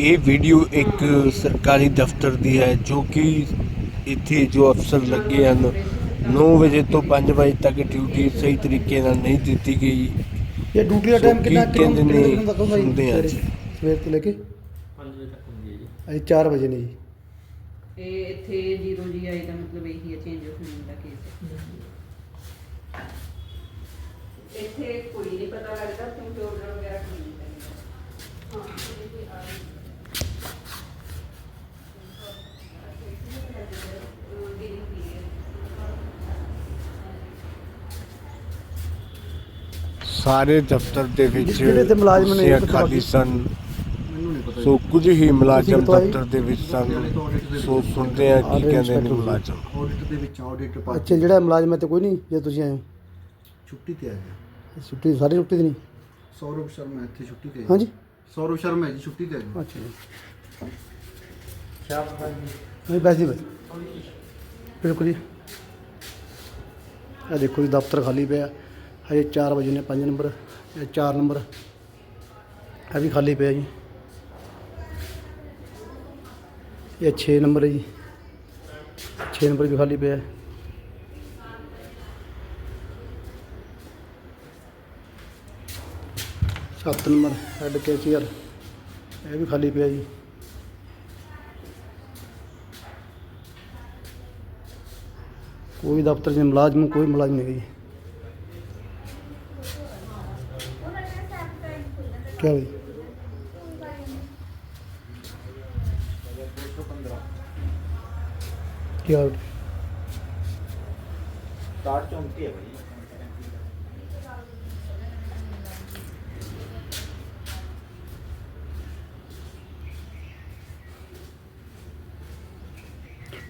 ਇਹ ਵੀਡੀਓ ਇੱਕ ਸਰਕਾਰੀ ਦਫ਼ਤਰ ਦੀ ਹੈ ਜੋ ਕਿ ਇੱਥੇ ਜੋ ਅਫਸਰ ਲੱਗੇ ਹਨ 9 ਵਜੇ ਤੋਂ 5 ਵਜੇ ਤੱਕ ਡਿਊਟੀ ਸਹੀ ਤਰੀਕੇ ਨਾਲ ਨਹੀਂ ਦਿੱਤੀ ਗਈ। ਇਹ ਡਿਊਟੀ ਦਾ ਟਾਈਮ ਕਿੰਨਾ ਕਿੰਨੇ ਜੀ? ਸੁਣਦੇ ਹਾਂ ਸਵੇਰੇ? ਤੋਂ ਲੈ ਕੇ? 5 ਵਜੇ ਤੱਕ ਹੁੰਦੀ ਹੈ ਜੀ। ਅਜੇ 4 ਵਜੇ ਨੇ ਜੀ। ਇਹ ਇੱਥੇ ਜੀਰੋ ਜੀ ਆਈ ਦਾ ਮਤਲਬ ਇਹੀ ਹੈ ਚੇਂਜ ਹੋਣ ਦਾ ਕੇਸ ਇੱਥੇ ਕੋਈ ਨਹੀਂ ਪਤਾ ਲੱਗਦਾ ਕਿਉਂਕਿ ਆਰਡਰ ਵਗੈਰਾ ਕੋਈ ਨਹੀਂ ਹਾਂ। ਸਾਰੇ ਦਫ਼ਤਰ ਦੇ ਵਿੱਚ ਜਿਹੜੇ ਇੱਥੇ ਮੁਲਾਜ਼ਮ ਨੇ, ਕੁਰਸੀਆਂ ਖਾਲੀ ਸਨ। ਮੈਨੂੰ ਨਹੀਂ ਪਤਾ ਸੋ ਕੁਝ ਹੀ ਮੁਲਾਜ਼ਮ। ਦਫ਼ਤਰ ਦੇ ਵਿੱਚ ਸਨ। ਸੋ ਸੁਣਦੇ ਆ ਕੀ ਕਹਿੰਦੇ ਨੇ ਮੁਲਾਜ਼ਮ। ਆਡਿਟ ਦੇ ਵਿੱਚ ਆਡਿਟ ਪਾ ਅੱਛਾ ਜਿਹੜਾ ਮੁਲਾਜ਼ਮ ਹੈ ਤੇ ਕੋਈ ਨਹੀਂ ਜੇ ਤੁਸੀਂ ਆਏ ਹੋ। ਛੁੱਟੀ ਤੇ ਆ ਗਿਆ ਛੁੱਟੀ ਸਾਰੀ ਛੁੱਟੀ ਦੀ ਨਹੀਂ? ਸੌਰਵ ਸ਼ਰਮਾ ਇੱਥੇ ਛੁੱਟੀ ਤੇ ਹਾਂਜੀ। ਸੌਰਵ ਸ਼ਰਮਾ ਹੈ ਜੀ ਛੁੱਟੀ ਤੇ ਹੈ। ਜੀ। ਅੱਛਾ ਜੀ। ਨਹੀਂ ਬਸ ਜੀ ਬਸ। ਬਿਲਕੁਲ ਜੀ। ਇਹ ਦੇਖੋ ਜੀ ਦਫ਼ਤਰ ਖਾਲੀ ਪਿਆ। ਹਜੇ 4 ਵਜੇ ਨੇ 5 ਨੰਬਰ, ਇਹ 4 ਨੰਬਰ। ਇਹ ਵੀ ਖਾਲੀ ਪਿਆ ਜੀ। ਇਹ 6 ਨੰਬਰ ਹੈ ਜੀ। 6 ਨੰਬਰ ਵੀ ਖਾਲੀ ਪਿਆ। ਸੱਤ ਨੰਬਰ ਹੈਡ ਕੈਸ਼ੀਅਰ ਇਹ ਵੀ ਖਾਲੀ ਪਿਆ ਜੀ। ਕੋਈ ਦਫ਼ਤਰ 'ਚ ਮੁਲਾਜ਼ਮ, ਕੋਈ ਮੁਲਾਜ਼ਮ ਨਹੀਂ ਜੀ। ਕਿਆ ਹੋਈ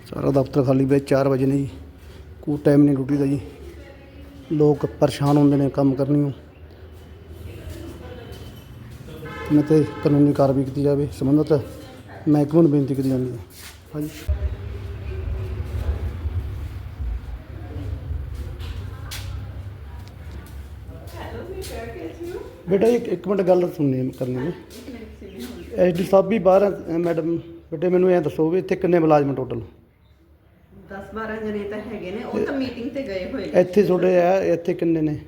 ਸਾਰਾ ਦਫ਼ਤਰ ਖਾਲੀ ਪਿਆ 4 ਵਜੇ ਨੇ ਜੀ। ਕੋਈ ਟਾਈਮ ਨਹੀਂ ਡਿਊਟੀ ਦਾ ਜੀ। ਲੋਕ ਪਰੇਸ਼ਾਨ ਹੁੰਦੇ ਨੇ ਕੰਮ ਕਰਨੀ ਨੂੰ ਮੈਂ ਤੇ ਕਾਨੂੰਨੀ ਕਾਰਵਾਈ ਕੀਤੀ ਜਾਵੇ ਸੰਬੰਧਿਤ ਮਹਿਕਮੇ ਨੂੰ ਬੇਨਤੀ ਕੀਤੀ ਜਾਂਦੀ ਹੈ। ਹਾਂਜੀ। ਬੇਟਾ ਇੱਕ ਇੱਕ ਮਿੰਟ ਗੱਲ ਸੁਣਨੀ ਕਰਨੀ ਹੈ। ਐਸਡੀ ਸਾਹਿਬ ਵੀ ਬਾਹਰ ਹੈ, ਮੈਡਮ ਬੇਟੇ ਮੈਨੂੰ ਇਹ ਦੱਸੋ ਵੀ ਇੱਥੇ ਕਿੰਨੇ ਮੁਲਾਜ਼ਮ ਟੋਟਲ 10 12 ਜਣੇ ਤਾਂ ਹੈਗੇ ਨੇ ਉਹ ਤਾਂ ਮੀਟਿੰਗ ਤੇ ਗਏ ਹੋਏ ਨੇ। ਇੱਥੇ ਤੁਹਾਡੇ ਆ ਇੱਥੇ ਕਿੰਨੇ ਨੇ?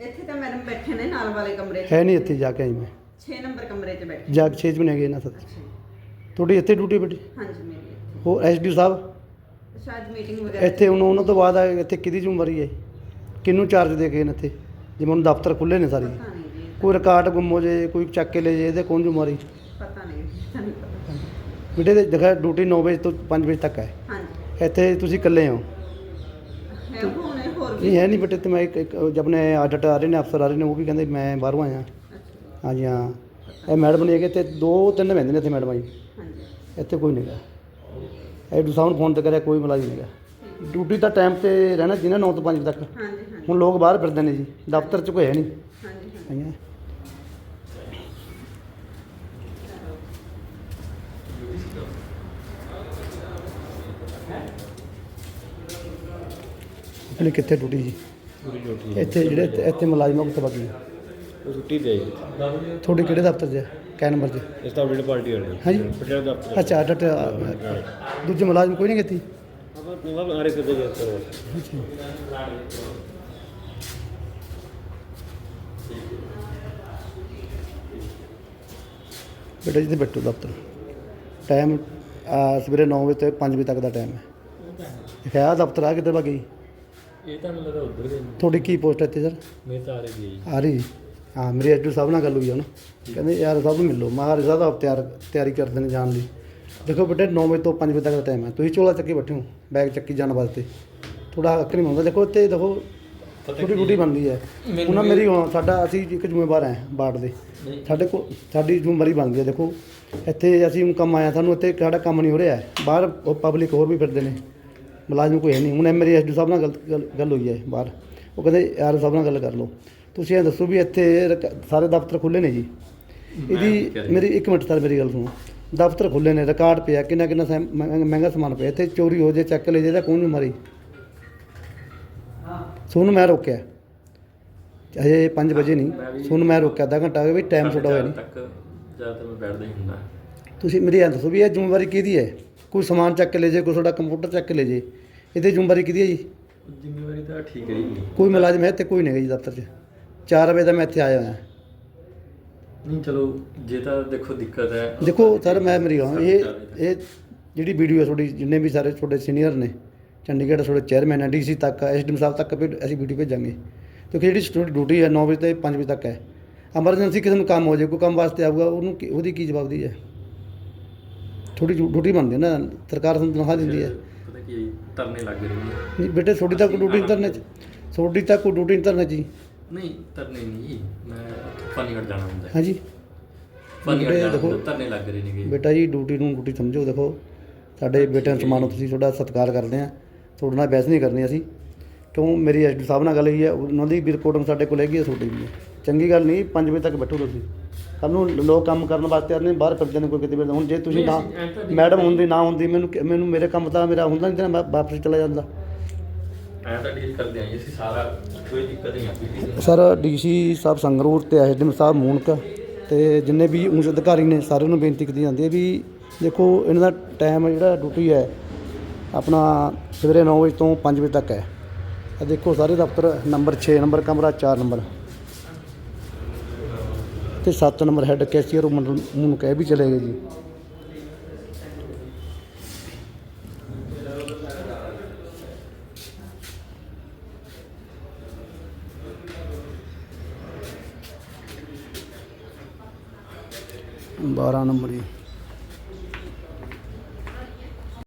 ਇੱਥੇ ਤਾਂ ਮੈਡਮ ਬੈਠੇ ਨੇ ਨਾਲ ਵਾਲੇ ਕਮਰੇ 'ਚ। ਹੈ ਨਹੀਂ ਇੱਥੇ ਜਾ ਕੇ ਆਈ ਮੈਂ। 6 ਨੰਬਰ ਕਮਰੇ 'ਚ ਬੈਠੇ ਜਾ ਕੇ 6 ਵੀ ਨਹੀਂ ਹੈਗੇ ਨਾ ਸੱਤ ਤੁਹਾਡੀ ਇੱਥੇ ਡਿਊਟੀ ਬੇਟੀ ਹਾਂਜੀ ਮੇਰੀ ਇੱਥੇ ਉਹ ਐਸਡੀ ਸਾਹਿਬ ਸ਼ਾਇਦ ਮੀਟਿੰਗ ਵਗੈਰਾ ਇੱਥੇ ਹੁਣ ਉਹਨਾਂ ਤੋਂ ਬਾਅਦ ਆ ਇੱਥੇ ਕਿਹਦੀ ਜ਼ਿੰਮੇਵਾਰੀ ਹੈ ਕਿਹਨੂੰ ਚਾਰਜ ਦੇ ਗਏ ਨੇ ਇੱਥੇ ਜਿਵੇਂ ਹੁਣ ਦਫ਼ਤਰ ਖੁੱਲੇ ਨੇ ਸਾਰੇ ਪਤਾ ਨਹੀਂ ਜੀ ਕੋਈ ਰਿਕਾਰਡ ਗੁੰਮ ਹੋ ਜੇ ਕੋਈ ਚੱਕ ਕੇ ਲੈ ਜੇ ਇਹਦੇ ਕੌਣ ਜ਼ਿੰਮੇਵਾਰੀ ਪਤਾ ਨਹੀਂ ਤੁਹਾਨੂੰ ਪਤਾ ਬੇਟੇ ਦੀ ਜਗ੍ਹਾ ਡਿਊਟੀ 9 ਵਜੇ ਤੋਂ 5 ਵਜੇ ਤੱਕ ਹੈ ਹਾਂਜੀ ਇੱਥੇ ਤੁਸੀਂ ਇਕੱਲੇ ਹੋ ਹੈ ਹੋਣੇ ਹੋਰ ਵੀ ਨਹੀਂ ਹੈ ਨਹੀਂ ਬੇਟੇ ਤੇ ਮੈਂ ਇੱਕ ਇੱਕ ਜਦ ਆਪਣੇ ਆਡਿਟ ਆ ਰਹੇ ਨੇ ਅਫਸਰ ਆ ਰਹੇ ਨੇ ਉਹ ਵੀ ਕਹਿੰਦੇ ਮੈਂ ਬਾਹਰੋਂ ਆਇਆ ਹਾਂਜੀ ਹਾਂ। ਇਹ ਮੈਡਮ ਨੇ ਹੈਗੇ ਤੇ ਦੋ ਤਿੰਨ ਬਹਿੰਦੇ ਨੇ ਇੱਥੇ ਮੈਡਮ ਜੀ। ਹਾਂਜੀ। ਇੱਥੇ ਕੋਈ ਨਹੀਂਗਾ ਐਡੂ ਸਾਹਿਬ ਨੂੰ ਫੋਨ ਤੇ ਕਰਿਆ ਕੋਈ ਮੁਲਾਜ਼ਮ ਨਹੀਂਗਾ ਡਿਊਟੀ ਦਾ ਟਾਈਮ ਤੇ ਰਹਿਣਾ ਜਿਹਨਾਂ 9 ਤੋਂ 5 ਵਜੇ ਤੱਕ। ਹਾਂਜੀ ਹਾਂਜੀ। ਹੁਣ ਲੋਕ ਬਾਹਰ ਫਿਰਦੇ ਨੇ ਜੀ ਦਫ਼ਤਰ 'ਚ ਕੋਈ ਹੈ ਨਹੀਂ ਹਾਂਜੀ ਹਾਂਜੀ। ਹੈਗਾ। ਇਹਨੇ ਕਿੱਥੇ ਡਿਊਟੀ ਜੀ ਇੱਥੇ ਜਿਹੜੇ ਇੱਥੇ- ਇੱਥੇ ਮੁਲਾਜ਼ਮਾਂ ਕਿੱਥੇ ਬਾਕੀ। ਹੈ? ਉਹ ਛੁੱਟੀ ਤੇ ਜੀ। ਤੁਹਾਡੇ ਕਿਹੜੇ ਦਫ਼ਤਰ 'ਚ ਕੈ ਨੰਬਰ 'ਚ। ਇਸ ਦਾ ਆਡਿਟ ਪਾਰਟੀ ਵਾਲੇ। ਹਾਂਜੀ। ਪਟਿਆਲਾ ਦਫ਼ਤਰ ਅੱਛਾ ਡਟ ਦੂਜੇ ਮੁਲਾਜ਼ਮ ਕੋਈ ਨਹੀਂ ਕੀਤੀ? ਆਪਾਂ ਪੂਰਾ ਆਰੇ ਕਰਦੇ ਜੀ ਸਰ ਅੱਛਾ। ਬੇਟਾ ਜੀ ਤੇ ਬੈਠੋ ਦਫ਼ਤਰ। ਟਾਈਮ ਸਵੇਰੇ 9 ਵਜੇ ਤੋਂ 5 ਵਜੇ ਤੱਕ ਦਾ ਟਾਈਮ ਹੈ। ਦਿਖਾਇਆ ਦਫ਼ਤਰ ਆ ਕਿੱਧਰ ਲੱਗੀ ਇਹ ਤਾਂ ਮੈਨੂੰ ਲੱਗਾ ਉਧਰ ਦੇ ਤੁਹਾਡੀ ਕੀ ਪੋਸਟ ਹੈ ਇੱਥੇ ਸਰ? ਮੈਂ ਤਾਂ ਆਰੇ ਦੀ ਜੀ। ਆ ਰਹੀ ਹਾਂ ਮੇਰੇ ਐਡੂ ਸਾਹਿਬ ਨਾਲ ਗੱਲ ਹੋਈ ਆ ਨਾ। ਕਹਿੰਦੇ ਯਾਰ ਸਾਹਿਬ ਨੂੰ ਮਿਲੋ। ਮਹਾਰਾਜ ਸਾਹਿਬ ਆਪ ਤਿਆਰ ਤਿਆਰੀ ਕਰਦੇ ਨੇ ਜਾਣ ਲਈ ਦੇਖੋ ਬੇਟੇ 9 ਵਜੇ ਤੋਂ 5 ਵਜੇ ਤੱਕ ਦਾ ਟਾਈਮ ਹੈ। ਤੁਸੀਂ ਚੋਲਾ ਚੱਕੀ ਬੈਠੇ ਹੋ ਬੈਗ ਚੱਕੀ ਜਾਣ ਵਾਸਤੇ। ਥੋੜਾ ਹੱਕ ਨਹੀਂ ਹੁੰਦਾ ਦੇਖੋ ਇੱਥੇ ਦੇਖੋ ਛੋਟੀ ਛੋਟੀ ਬਣਦੀ ਹੈ। ਉਹਨਾਂ ਮੇਰੀ ਹੁਣ ਸਾਡਾ ਅਸੀਂ ਇੱਕ ਜ਼ਿੰਮੇਵਾਰ ਹੈ ਬਾੜ ਦੇ। ਸਾਡੇ ਕੋਲ ਸਾਡੀ ਜ਼ਿੰਮੇਵਾਰੀ ਬਣਦੀ ਹੈ। ਦੇਖੋ ਇੱਥੇ ਅਸੀਂ ਕੰਮ ਆਇਆ ਸਾਨੂੰ ਇੱਥੇ ਸਾਡਾ ਕੰਮ ਨਹੀਂ ਹੋ ਰਿਹਾ। ਬਾਹਰ ਪਬਲਿਕ ਹੋਰ ਵੀ ਫਿਰਦੇ ਨੇ। ਮੁਲਾਜ਼ਮ ਕੋਈ ਹੈ ਨਹੀਂ ਹੁਣ ਐਮਰੀ ਐਸਡੀ ਸਾਹਿਬ ਨਾਲ ਗੱਲ ਗੱਲ- ਗੱਲ ਹੋਈ ਹੈ ਬਾਹਰ। ਉਹ ਕਹਿੰਦੇ ਯਾਰ ਸਾਹਿਬ ਨਾਲ ਗੱਲ ਕਰ ਲਓ। ਤੁਸੀਂ ਇਹ ਦੱਸੋ ਵੀ ਇੱਥੇ ਰਕ- ਸਾਰੇ ਦਫ਼ਤਰ ਖੁੱਲੇ ਨੇ ਜੀ? ਇਹਦੀ ਮੇਰੀ ਇੱਕ ਮਿੰਟ ਸਰ ਮੇਰੀ ਗੱਲ ਸੁਣੋ। ਦਫ਼ਤਰ ਖੁੱਲੇ ਨੇ ਰਿਕਾਰਡ ਪਿਆ ਕਿੰਨਾ ਕਿੰਨਾ ਸੈਮ- ਮਹਿੰਗਾ ਮਹਿੰਗਾ ਸਮਾਨ ਪਿਆ। ਇੱਥੇ ਚੋਰੀ ਹੋ ਜੇ ਚੱਕ ਲੈ ਜੇ ਤਾਂ ਕੌਣ ਜ਼ਿੰਮੇਵਾਰੀ ਸੋਨੂੰ ਮੈਂ ਰੋਕਿਆ। ਹਜੇ 5 ਵਜੇ ਨਹੀਂ। ਸੋਨੂੰ ਮੈਂ ਰੋਕਿਆ ਅੱਧਾ ਘੰਟਾ ਹੋ ਗਿਆ ਵੀ ਟਾਈਮ ਛੋਟਾ ਹੋਇਆ ਨਹੀਂ। ਤੱਕ ਜ਼ਿਆਦਾਤਰ ਮੈਂ ਬੈਠਦਾ ਹੀ ਹੁੰਦਾ। ਤੁਸੀਂ ਮੇਰੀ ਇਹ ਦੱਸੋ ਵੀ ਇਹ ਜ਼ਿੰਮੇਵਾਰੀ ਕਿਹਦੀ ਹੈ? ਕੋਈ ਸਮਾਨ ਚੱਕ ਲੈ ਜੇ ਕੋਈ ਤੁਹਾਡਾ ਕੰਪਿਊਟਰ ਚੱਕ ਲੈ ਜੇ। ਇਹਦੀ ਜ਼ਿੰਮੇਵਾਰੀ ਕਿਹਦੀ ਹੈ ਜੀ? ਜ਼ਿੰਮੇਵਾਰੀ ਤਾਂ ਠੀਕ ਹੈ ਜੀ। ਕੋਈ ਮੁਲਾਜ਼ਮ ਹੈ ਤੇ ਕੋਈ ਨਹੀਂ ਹੈ ਜੀ ਦਫ਼ਤਰ 'ਚ। 4 ਵਜੇ ਦਾ ਮੈਂ ਇੱਥੇ ਆਇਆ ਹੋਇਆ। ਨਹੀਂ ਚਲੋ ਜੇ ਤਾਂ ਦੇਖੋ ਦਿੱਕਤ ਹੈ। ਦੇਖੋ ਸਰ ਮੈਂ ਮੇਰੀ ਗੱਲ ਇਹ ਇਹ ਜਿਹੜੀ ਵੀਡੀਓ ਹੈ ਤੁਹਾਡੀ ਜਿੰਨੇ ਵੀ ਸਾਰੇ ਤੁਹਾਡੇ ਸੀਨੀਅਰ ਨੇ ਚੰਡੀਗੜ੍ਹ ਤੁਹਾਡੇ ਚੇਅਰਮੈਨ ਹੈ ਡੀਸੀ ਤੱਕ ਐਸਡੀਐਮ ਸਾਹਿਬ ਤੱਕ ਵੀ ਅਸੀਂ ਵੀਡੀਓ ਭੇਜਾਂਗੇ। ਕਿਉਂਕਿ ਜਿਹੜੀ ਤੁਹਾਡੀ ਡਿਊਟੀ ਹੈ 9 ਵਜੇ ਤੋਂ 5 ਵਜੇ ਤੱਕ ਹੈ। ਐਮਰਜੈਂਸੀ ਕਿਸੇ ਨੂੰ ਕੰਮ ਹੋ ਜਾਏ ਕੋਈ ਕੰਮ ਵਾਸਤੇ ਆਊਗਾ ਉਹਨੂੰ ਕੀ- ਉਹਦੀ ਕੀ ਜਵਾਬਦੇਹੀ ਹੈ? ਥੋੜੀ ਡਿਊਟੀ ਬਣਦੀ ਹੈ ਨਾ ਸਰਕਾਰ ਤੁਹਾਨੂੰ ਤਨਖਾਹ ਦਿੰਦੀ ਹੈ। ਪਤਾ ਕੀ ਹੈ ਜੀ, ਧਰਨੇ ਲੱਗ ਰਹੇ ਨੇ। ਨਹੀਂ ਬੇਟੇ ਤੁਹਾਡੀ ਤਾਂ ਕੋਈ ਡਿਊਟੀ ਇੰਟਰਨੈਟ ਤੁਹਾਡੀ ਤਾਂ ਕੋਈ ਡਿਊਟੀ ਇੰਟਰਨੈਟ ਜੀ। ਨਹੀਂ ਧਰਨੇ ਨਹੀਂ। ਜੀ ਮੈਂ ਫਨੀਗੜ ਜਾਣਾ ਹੁੰਦਾ ਹੈ। ਹਾਂਜੀ। ਫਨੀਗੜ ਬੇਟੇ ਜਾਣਾ ਦੇਖੋ- ਹੁੰਦਾ ਧਰਨੇ ਲੱਗ ਰਹੇ ਨੇਗੇ। ਬੇਟਾ ਜੀ ਡਿਊਟੀ ਨੂੰ ਡਿਊਟੀ ਸਮਝੋ ਦੇਖੋ। ਸਾਡੇ ਬੇਟਿਆਂ ਨੂੰ ਸਮਾਨ ਤੁਸੀਂ ਤੁਹਾਡਾ ਸਤਿਕਾਰ ਕਰਦੇ ਆ ਤੁਹਾਡੇ ਨਾਲ ਬਹਿਸ ਨਹੀਂ ਕਰਨੀ ਅਸੀਂ। ਕਿਉਂ? ਮੇਰੀ ਐਸਡੀ ਸਾਹਿਬ ਨਾਲ ਗੱਲ ਹੋਈ ਹੈ। ਉਹਨਾਂ ਦੀ ਵੀ ਰਿਪੋਰਟਿੰਗ ਸਾਡੇ ਕੋਲ ਹੈਗੀ ਹੈ ਤੁਹਾਡੀ ਵੀ ਹੈ। ਚੰਗੀ ਗੱਲ ਨਹੀਂ 5 ਵਜੇ ਤੱਕ ਬੈਠੋ ਤੁਸੀਂ। ਕੱਲ੍ਹ ਨੂੰ ਲੋਕ ਕੰਮ ਕਰਨ ਵਾਸਤੇ ਆਉਂਦੇ ਨੇ ਬਾਹਰ ਫਿਰਦੇ ਨੇ ਕੋਈ ਕਿਤੇ ਫਿਰਦਾ ਹੁਣ ਜੇ ਤੁਸੀਂ ਨਾ ਮੈਡਮ ਹੁੰਦੀ ਨਾ ਹੁੰਦੀ ਮੈਨੂੰ ਕਿ- ਮੈਨੂੰ ਮੇਰੇ ਕੰਮ ਤਾਂ ਮੇਰਾ ਹੁੰਦਾ ਨਹੀਂ ਤਾਂ ਮੈਂ ਵਾਪਸ ਚਲਾ ਜਾਂਦਾ। ਐਂ ਤਾਂ ਡੀਲ ਕਰਦੇ ਆਂ ਜੀ, ਅਸੀਂ ਸਾਰਾ ਕੋਈ ਦਿੱਕਤ ਨਹੀਂ ਆਉਂਦੀ ਸਰ, ਡੀਸੀ ਸਾਹਿਬ ਸੰਗਰੂਰ ਤੇ ਐਸਡੀਐਮ ਸਾਹਿਬ ਮੂਨਕ ਤੇ ਜਿੰਨੇ ਵੀ ਉੱਚ ਅਧਿਕਾਰੀ ਨੇ, ਸਾਰਿਆਂ ਨੂੰ ਬੇਨਤੀ ਕੀਤੀ ਜਾਂਦੀ ਹੈ ਵੀ ਦੇਖੋ, ਇਹਨਾਂ ਦਾ ਟਾਈਮ ਜਿਹੜਾ ਡਿਊਟੀ ਹੈ, ਆਪਣਾ ਸਵੇਰੇ 9 ਵਜੇ ਤੋਂ 5 ਵਜੇ ਤੱਕ ਹੈ। ਆ ਦੇਖੋ, ਸਾਰੇ ਦਫ਼ਤਰ ਨੰਬਰ 6 ਨੰਬਰ, ਕਮਰਾ 4 ਨੰਬਰ ਤੇ 7 ਨੰਬਰ ਹੈੱਡ ਕੈਸ਼ੀਅਰ ਮੂਨਕ, ਇਹ ਵੀ ਚਲੇ ਗਏ ਜੀ। ਬਾਰਾਂ ਨੰਬਰੀ।